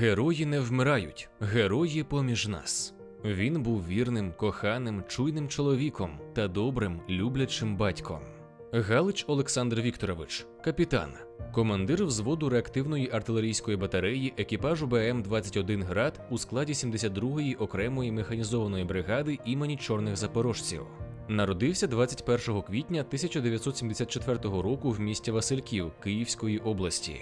Герої не вмирають, герої поміж нас. Він був вірним, коханим, чуйним чоловіком та добрим, люблячим батьком. Галич Олександр Вікторович, капітан, командир взводу реактивної артилерійської батареї екіпажу БМ-21 Град у складі 72-ї окремої механізованої бригади імені Чорних Запорожців. Народився 21 квітня 1974 року в місті Васильків Київської області.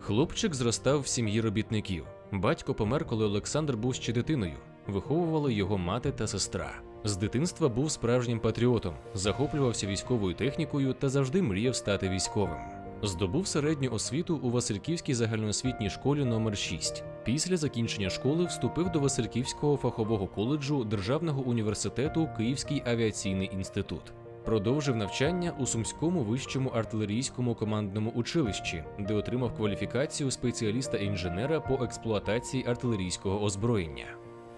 Хлопчик зростав в сім'ї робітників. Батько помер, коли Олександр був ще дитиною. Виховували його мати та сестра. З дитинства був справжнім патріотом, захоплювався військовою технікою та завжди мріяв стати військовим. Здобув середню освіту у Васильківській загальноосвітній школі номер 6 Після закінчення школи вступив до Васильківського фахового коледжу Державного університету Київський авіаційний інститут. Продовжив навчання у Сумському вищому артилерійському командному училищі, де отримав кваліфікацію спеціаліста-інженера по експлуатації артилерійського озброєння.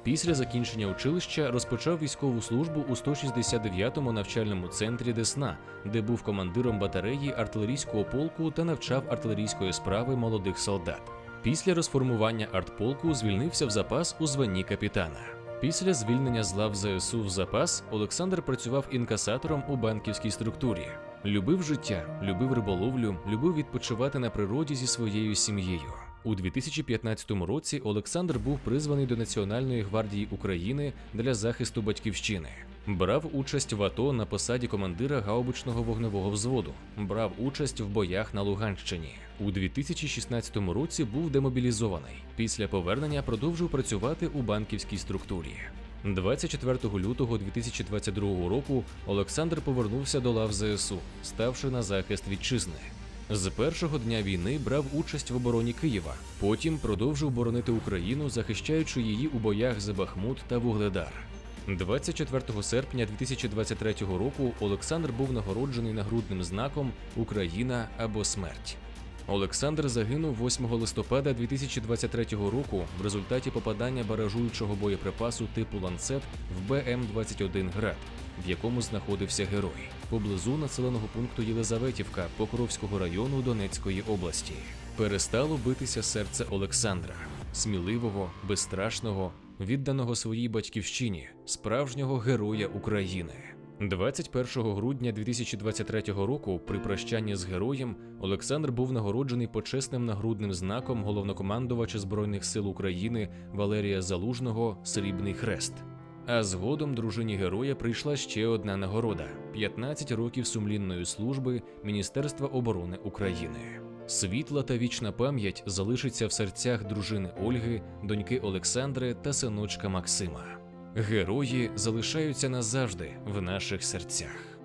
Після закінчення училища розпочав військову службу у 169-му навчальному центрі Десна, де був командиром батареї артилерійського полку та навчав артилерійської справи молодих солдат. Після розформування артполку звільнився в запас у званні капітана. Після звільнення з лав ЗСУ в запас Олександр працював інкасатором у банківській структурі. Любив життя, любив риболовлю, любив відпочивати на природі зі своєю сім'єю. У 2015 році Олександр був призваний до Національної гвардії України для захисту батьківщини. Брав участь в АТО на посаді командира гаубичного вогневого взводу. Брав участь в боях на Луганщині. У 2016 році був демобілізований. Після повернення продовжив працювати у банківській структурі. 24 лютого 2022 року Олександр повернувся до лав ЗСУ, ставши на захист вітчизни. З першого дня війни брав участь в обороні Києва. Потім продовжив боронити Україну, захищаючи її у боях за Бахмут та Вугледар. 24 серпня 2023 року Олександр був нагороджений нагрудним знаком Україна або смерть. Олександр загинув 8 листопада 2023 року в результаті попадання баражуючого боєприпасу типу ланцет в БМ-21 град, в якому знаходився герой, поблизу населеного пункту Єлизаветівка Покровського району Донецької області. Перестало битися серце Олександра, сміливого, безстрашного, відданого своїй батьківщині, справжнього героя України. 21 грудня 2023 року, при прощанні з героєм, Олександр був нагороджений почесним нагрудним знаком головнокомандувача Збройних сил України Валерія Залужного Срібний Хрест. А згодом дружині героя прийшла ще одна нагорода: 15 років сумлінної служби Міністерства оборони України. Світла та вічна пам'ять залишиться в серцях дружини Ольги, доньки Олександри та синочка Максима. Герої залишаються назавжди в наших серцях.